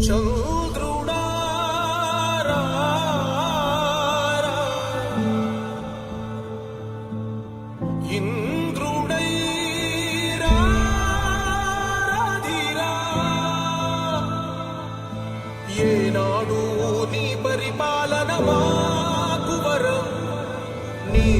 成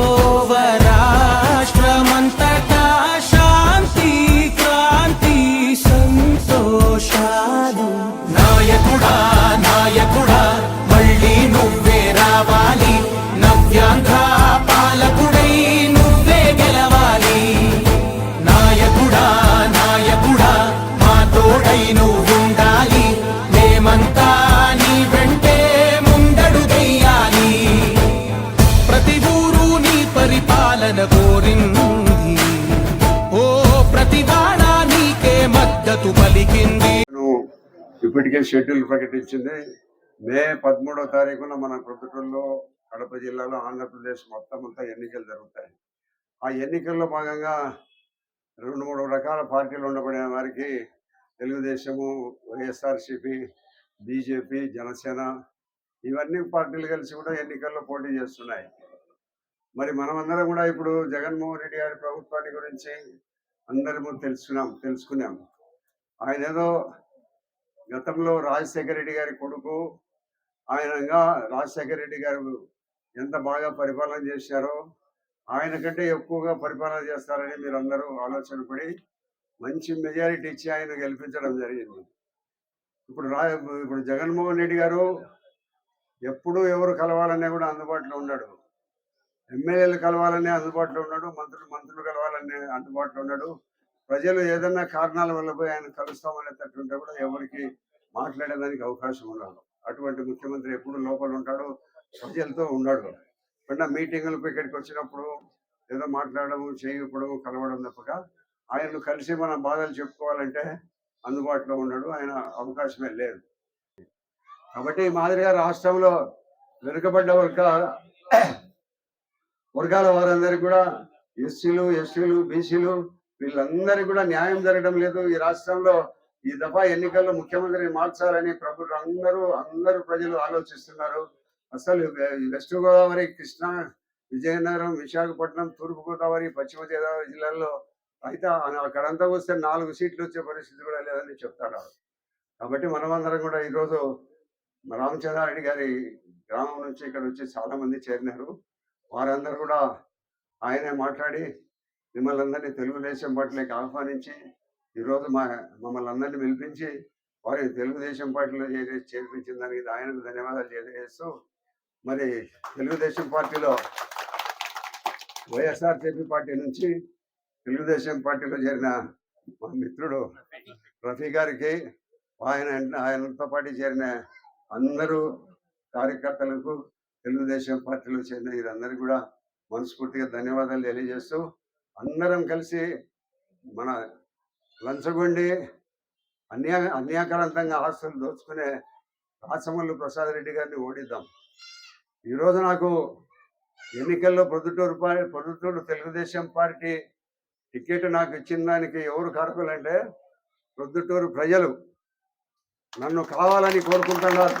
over మద్దతు పలికింది ఇప్పటికే షెడ్యూల్ ప్రకటించింది. మే పదమూడవ తారీఖున మన ప్రొద్దుటూరులో కడప జిల్లాలో ఆంధ్రప్రదేశ్ మొత్తం అంతా ఎన్నికలు జరుగుతాయి. ఆ ఎన్నికల్లో భాగంగా రెండు మూడు రకాల పార్టీలు ఉండబడిన వారికి తెలుగుదేశము వైఎస్ఆర్సిపి బీజేపీ జనసేన ఇవన్నీ పార్టీలు కలిసి కూడా ఎన్నికల్లో పోటీ చేస్తున్నాయి. మరి మనమందరం కూడా ఇప్పుడు జగన్మోహన్ రెడ్డి గారి ప్రభుత్వాన్ని గురించి అందరము తెలుసుకున్నాం తెలుసుకున్నాం. ఆయన ఏదో గతంలో రాజశేఖర రెడ్డి గారి కొడుకు ఆయనగా రాజశేఖర రెడ్డి గారు ఎంత బాగా పరిపాలన చేశారో ఆయన కంటే ఎక్కువగా పరిపాలన చేస్తారని మీరు అందరూ ఆలోచన పడి మంచి మెజారిటీ ఇచ్చి ఆయన గెలిపించడం జరిగింది. ఇప్పుడు రా ఇప్పుడు జగన్మోహన్ రెడ్డి గారు ఎప్పుడు ఎవరు కలవాలనే కూడా అందుబాటులో ఉన్నాడు ఎమ్మెల్యేలు కలవాలనే అందుబాటులో ఉన్నాడు మంత్రులు మంత్రులు కలవాలనే అందుబాటులో ఉన్నాడు ప్రజలు ఏదన్నా కారణాల వల్ల పోయి ఆయన కలుస్తామనేటట్టుంటే కూడా ఎవరికి మాట్లాడేదానికి అవకాశం ఉండదు. అటువంటి ముఖ్యమంత్రి ఎప్పుడు లోపల ఉంటాడు ప్రజలతో ఉన్నాడు ఎప్పుడన్నా మీటింగులకు ఇక్కడికి వచ్చినప్పుడు ఏదో మాట్లాడడం చేయకపోవడం కలవడం తప్పక ఆయన్ను కలిసి మన బాధలు చెప్పుకోవాలంటే అందుబాటులో ఉన్నాడు. ఆయన అవకాశమే లేదు. కాబట్టి మాదిరిగా రాష్ట్రంలో వెనుకబడ్డ వర్గ వర్గాల వారందరికీ కూడా ఎస్సీలు ఎస్టీలు బీసీలు వీళ్ళందరికీ కూడా న్యాయం జరగడం లేదు. ఈ రాష్ట్రంలో ఈ దఫా ఎన్నికల్లో ముఖ్యమంత్రిని మార్చాలని ప్రభుత్వం అందరూ అందరూ ప్రజలు ఆలోచిస్తున్నారు. అసలు వెస్ట్ గోదావరి కృష్ణా విజయనగరం విశాఖపట్నం తూర్పు గోదావరి పశ్చిమ గోదావరి జిల్లాల్లో అయితే అక్కడంతా వస్తే నాలుగు సీట్లు వచ్చే పరిస్థితి కూడా లేదని చెప్తారు కాబట్టి మనమందరం కూడా ఈరోజు రామచంద్రారెడ్డి గారి గ్రామం నుంచి ఇక్కడ వచ్చి చాలా మంది చేరినారు. వారందరూ కూడా ఆయనే మాట్లాడి మిమ్మల్ని అందరినీ తెలుగుదేశం పార్టీలోకి ఆహ్వానించి ఈరోజు మా మమ్మల్ని అందరినీ పిలిపించి వారిని తెలుగుదేశం పార్టీలో చేరి చేర్పించిన దానికి ఆయనకు ధన్యవాదాలు తెలియజేస్తూ మరి తెలుగుదేశం పార్టీలో వైఎస్ఆర్సీపీ పార్టీ నుంచి తెలుగుదేశం పార్టీలో చేరిన మా మిత్రుడు రఫీ గారికి ఆయన ఆయనతో పాటు చేరిన అందరూ కార్యకర్తలకు తెలుగుదేశం పార్టీలో చేరిన వీరందరికీ కూడా మనస్ఫూర్తిగా ధన్యవాదాలు తెలియజేస్తూ అందరం కలిసి మన లంచగొండి అన్యా అన్యాకరంతంగా ఆస్తులు దోచుకునే రాచమల్లు ప్రసాద్ రెడ్డి గారిని ఓడిద్దాం. ఈరోజు నాకు ఎన్నికల్లో Proddatur party Proddatur Telugu Desam party ticket నాకు ఇచ్చిన దానికి ఎవరు కారకులంటే ప్రొద్దుటూరు ప్రజలు. నన్ను కావాలని కోరుకుంటున్నారు.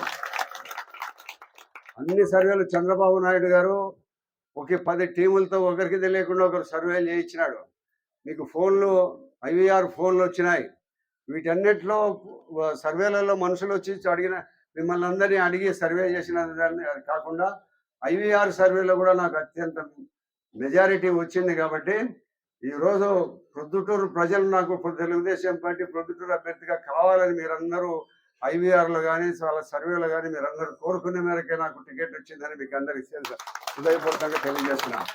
అన్ని సర్వేలు చంద్రబాబు నాయుడు గారు ఒకే పది టీములతో ఒకరికి తెలియకుండా ఒకరు సర్వేలు చేయించినాడు. మీకు ఫోన్లు ఐవీఆర్ ఫోన్లు వచ్చినాయి. వీటన్నిటిలో సర్వేలలో మనుషులు వచ్చి అడిగిన మిమ్మల్ని అందరినీ అడిగి సర్వే చేసిన అది కాకుండా ఐవీఆర్ సర్వేలో కూడా నాకు అత్యంత మెజారిటీ వచ్చింది కాబట్టి ఈరోజు ప్రొద్దుటూరు ప్రజలు నాకు తెలుగుదేశం పార్టీ ప్రొద్దుటూరు అభ్యర్థిగా కావాలని మీరందరూ ఐవీఆర్లు కానీ వాళ్ళ సర్వేలు కానీ మీరు అందరూ కోరుకునే మేరకే నాకు టికెట్ వచ్చిందని మీకు అందరికి తెలుసు. హృదయపూర్వకంగా తెలియజేస్తున్నాను.